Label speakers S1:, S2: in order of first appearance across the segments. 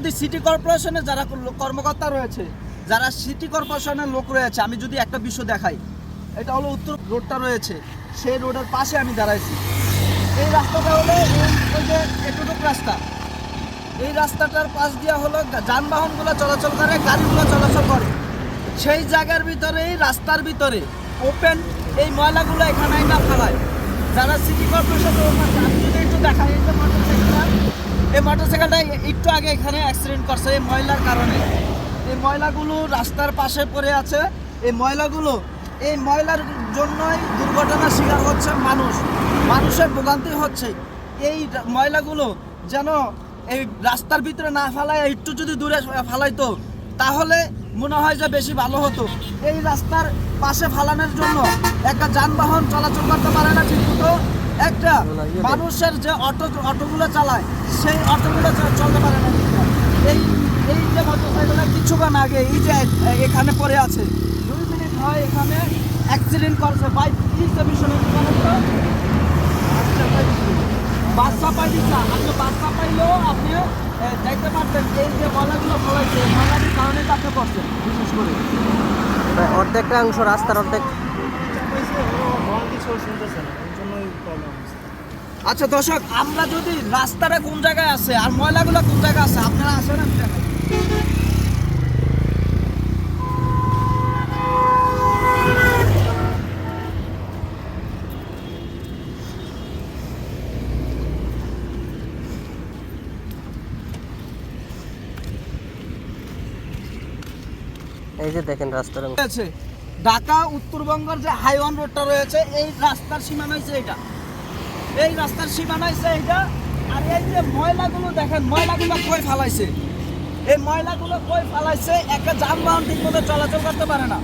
S1: যদি সিটি কর্পোরেশনের যারা কর্মকর্তা রয়েছে, যারা সিটি কর্পোরেশনের লোক রয়েছে, আমি যদি একটা বিষয় দেখাই, এটা হলো উত্তর রোডটা রয়েছে, সেই রোডের পাশে আমি দাঁড়াইছি। এই রাস্তাটা হলো এটুকু রাস্তা। এই রাস্তাটার পাশ দিয়ে হলো যানবাহনগুলো চলাচল করে, গাড়িগুলো চলাচল করে। সেই জায়গার ভিতরে, এই রাস্তার ভিতরে ওপেন এই ময়লাগুলো এখানে না ফেলায়। যারা সিটি কর্পোরেশন আমি যদি একটু দেখাই, এই যে এই মোটরসাইকেলটা একটু আগে এখানে অ্যাক্সিডেন্ট করছে এই ময়লার কারণে। এই ময়লাগুলো রাস্তার পাশে পড়ে আছে। এই ময়লাগুলো, এই ময়লার জন্যই দুর্ঘটনার শিকার হচ্ছে মানুষ। মানুষের ভোগান্তি হচ্ছে। এই ময়লাগুলো যেন এই রাস্তার ভিতরে না ফেলায়, একটু যদি দূরে ফেলাইতো, তাহলে মনে হয় যে বেশি ভালো হতো। এই রাস্তার পাশে ফালানোর জন্য একটা যানবাহন চলাচল করতে পারে না ঠিক মতো। একটা মানুষের যে অটো, অটোগুলো চালায়, সেই অটোগুলো চলতে পারে না এই এই যে মোটরসাইকেলটা কিছুক্ষণ আগে এই যে এখানে পড়ে আছে, দুই মিনিট হয় এখানে অ্যাক্সিডেন্ট করছে। বাইক মিশনের বাচ্চা পাই দিচ্ছে আপনি বাচ্চা পাইলেও আপনি যাইতে পারতেন। এই যে ময়লাগুলো ফলাইছে ময়লার কারণে তাকে পড়ছে, বিশেষ করে।
S2: অর্ধেকটা অংশ, রাস্তার অর্ধেক।
S1: আচ্ছা দর্শক আমরা যদি রাস্তাটা কোন জায়গায় আছে আর ময়লাগুলো কোন জায়গায় আছে আপনারা আসেন আমি দেখাই।
S2: এই যে দেখেন রাস্তার
S1: রয়েছে ঢাকা উত্তরবঙ্গের যে হাইওয়ান রোডটা রয়েছে এই রাস্তার সীমানা হয়েছে এটা এই রাস্তার সীমানা হয়েছে এটা আর এই যে ময়লাগুলো দেখেন ময়লাগুলো কই ফালাইছে? এই ময়লাগুলো কই ফালাইছে? একটা যানবাহন ঠিকমতো চলাচল করতে পারে না।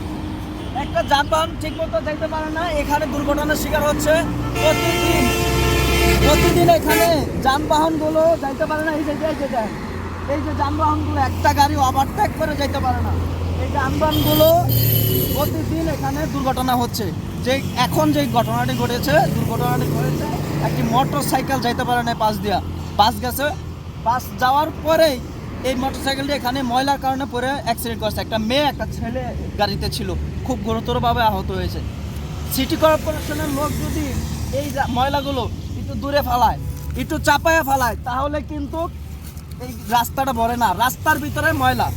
S1: একটা যানবাহন ঠিকমতো দেখতে পারে না এখানে দুর্ঘটনার শিকার হচ্ছে প্রতিদিন। প্রতিদিন এখানে যানবাহনগুলো যাইতে পারে না এই যে দেখেন, এই যে যানবাহনগুলো একটা গাড়ি ওভারটেক করে যাইতে পারে না। এই যানবাহনগুলো প্রতিদিন এখানে দুর্ঘটনা হচ্ছে। যে এখন যে ঘটনাটি ঘটেছে, দুর্ঘটনাটি ঘটেছে, একটি মোটর সাইকেল যাইতে পারে না পাশ দিয়া। বাস গেছে বাস যাওয়ার পরেই এই মোটর সাইকেলটি এখানে ময়লার কারণে পরে অ্যাক্সিডেন্ট করছে। একটা মেয়ে, একটা ছেলে গাড়িতে ছিল, খুব গুরুতরভাবে আহত হয়েছে। সিটি কর্পোরেশনের লোক যদি এই ময়লাগুলো একটু দূরে ফালায়, একটু চাপায়া ফালায়, তাহলে কিন্তু এই রাস্তাটা ভরে না। রাস্তার ভিতরে ময়লা।